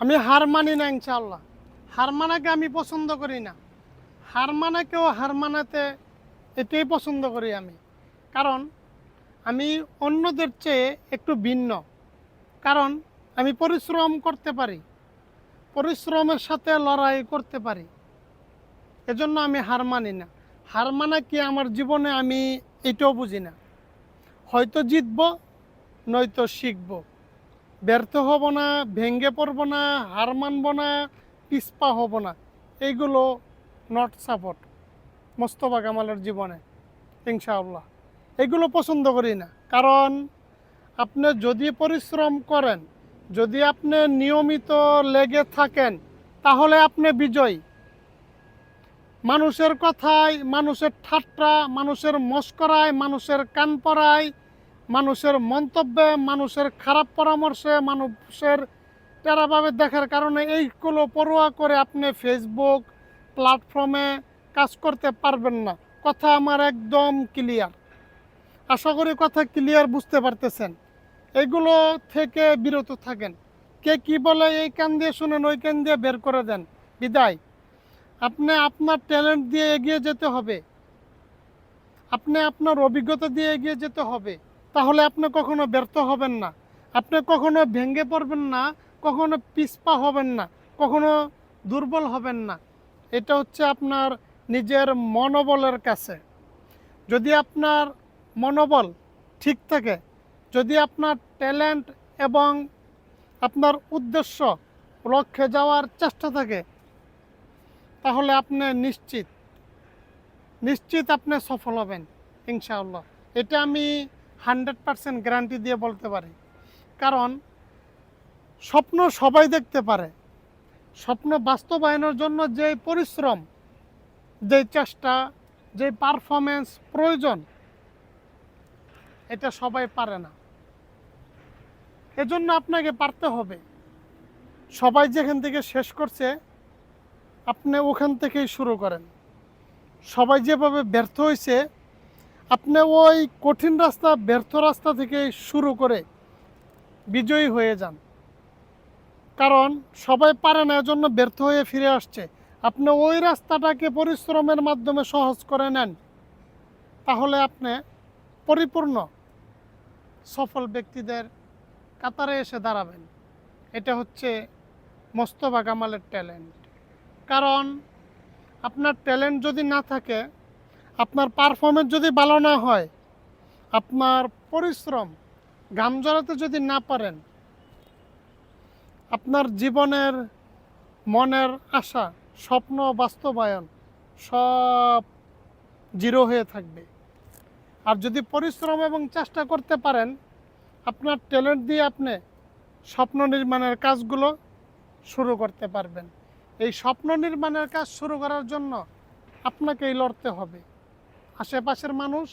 আমি হার মানি না ইনশাল্লাহ হার মানাকে আমি পছন্দ করি না। হার মানাকেও হার মানাতে এটাই পছন্দ করি আমি। কারণ, আমি অন্যদের চেয়ে একটু ভিন্ন। কারণ, আমি পরিশ্রম করতে পারি। পরিশ্রমের সাথে লড়াই করতে পারি। এজন্য আমি হার মানি না। হার মানা কি আমার জীবনে আমি এটাও বুঝি না। হয়তো জিতবো, নয়তো শিখব। ব্যর্থ হব না, ভেঙ্গে পড়ব না, হার মানব না পিসপা হব না। এইগুলো নট সাপোর্ট মোস্তফা কামালের জীবনে, ইনশাআল্লাহ। এগুলো পছন্দ করি না। কারণ আপনি যদি পরিশ্রম করেন, যদি আপনি নিয়মিত লেগে থাকেন, তাহলে আপনি বিজয়ী। মানুষের কথায়, মানুষের ঠাট্টা, মানুষের মস্করায়, মানুষের কান পরায় মানুষের মন্তব্যে, মানুষের খারাপ পরামর্শে, মানুষের টেরাভাবে দেখার কারণে এইগুলো পড়ুয়া করে আপনি ফেসবুক প্ল্যাটফর্মে কাজ করতে পারবেন না। কথা আমার একদম ক্লিয়ার আশা করি কথা ক্লিয়ার বুঝতে পারতেছেন। এগুলো থেকে বিরত থাকেন। কে কি বলে এই কান দিয়ে শুনেন, ওই কান দিয়ে বের করে দেন। বিদায়। আপনি আপনার ট্যালেন্ট দিয়ে এগিয়ে যেতে হবে। আপনি আপনার অভিজ্ঞতা দিয়ে এগিয়ে যেতে হবে। তাহলে আপনি কখনো ব্যর্থ হবেন না। আপনি কখনো ভেঙে পড়বেন না, কখনো পিছপা হবেন না, কখনো দুর্বল হবেন না। এটা হচ্ছে আপনার নিজের মনোবলের কাছে। যদি আপনার মনোবল ঠিক থাকে, যদি আপনার ট্যালেন্ট এবং আপনার উদ্দেশ্য লক্ষ্যে যাওয়ার চেষ্টা থাকে, তাহলে আপনি নিশ্চিত। নিশ্চিত আপনি সফল হবেন, ইনশাআল্লাহ। এটা আমি হান্ড্রেড পারসেন্ট গ্যারান্টি দিয়ে বলতে পারি। কারণ স্বপ্ন সবাই দেখতে পারে। স্বপ্ন বাস্তবায়নের জন্য যে পরিশ্রম, যে চেষ্টা, যে পারফরমেন্স প্রয়োজন, এটা সবাই পারে না। এজন্য আপনাকে পারতে হবে। সবাই যেখান থেকে শেষ করছে, আপনি ওখান থেকেই শুরু করেন। সবাই যেভাবে ব্যর্থ হয়েছে আপনি ওই কঠিন রাস্তা, ব্যর্থ রাস্তা থেকে শুরু করে বিজয়ী হয়ে যান। কারণ সবাই পারে না, এজন্য ব্যর্থ হয়ে ফিরে আসছে। আপনি ওই রাস্তাটাকে পরিশ্রমের মাধ্যমে সহজ করে নেন। তাহলে আপনি পরিপূর্ণ সফল ব্যক্তিদের কাতারে এসে দাঁড়াবেন। এটা হচ্ছে মোস্তফা কামালের ট্যালেন্ট কারণ আপনার ট্যালেন্ট যদি না থাকে আপনার পারফরমেন্স যদি ভালো না হয়, আপনার পরিশ্রম ঘাম জড়াতে যদি না পারেন, আপনার জীবনের মনের আশা, স্বপ্ন, বাস্তবায়ন সব জিরো হয়ে থাকবে। আর যদি পরিশ্রম এবং চেষ্টা করতে পারেন, আপনার ট্যালেন্ট দিয়ে আপনি স্বপ্ন নির্মাণের কাজগুলো শুরু করতে পারবেন। এই স্বপ্ন নির্মাণের কাজ শুরু করার জন্য আপনাকেই লড়তে হবে। আশেপাশের মানুষ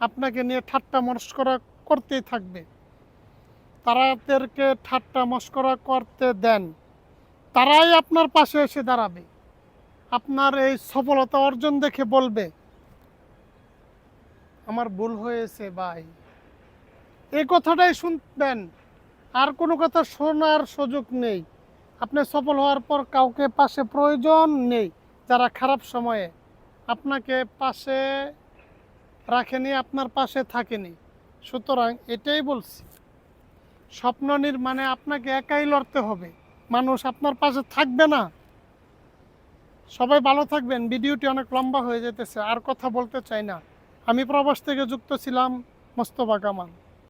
আপনাকে নিয়ে ঠাট্টা মস্করা করতেই থাকবে। তারাদেরকে ঠাট্টা মস্করা করতে দেন। তারাই আপনার পাশে এসে দাঁড়াবে। আপনার এই সফলতা অর্জন দেখে বলবে, আমার ভুল হয়েছে ভাই। এই কথাটাই শুনবেন। আর কোনো কথা শোনার সুযোগ নেই। আপনি সফল হওয়ার পর কাউকে পাশে প্রয়োজন নেই, যারা খারাপ সময়ে আপনাকে পাশে রাখেনি, আপনার পাশে থাকেনি। সুতরাং এটাই বলছি। স্বপ্ন নির্মাণে আপনাকে একাই লড়তে হবে। মানুষ আপনার পাশে থাকবে না। সবাই ভালো থাকবেন। ভিডিওটি অনেক লম্বা হয়ে যেতেছে, আর কথা বলতে চাই না। আমি প্রবাস থেকে যুক্ত ছিলাম মোস্তফা কামাল।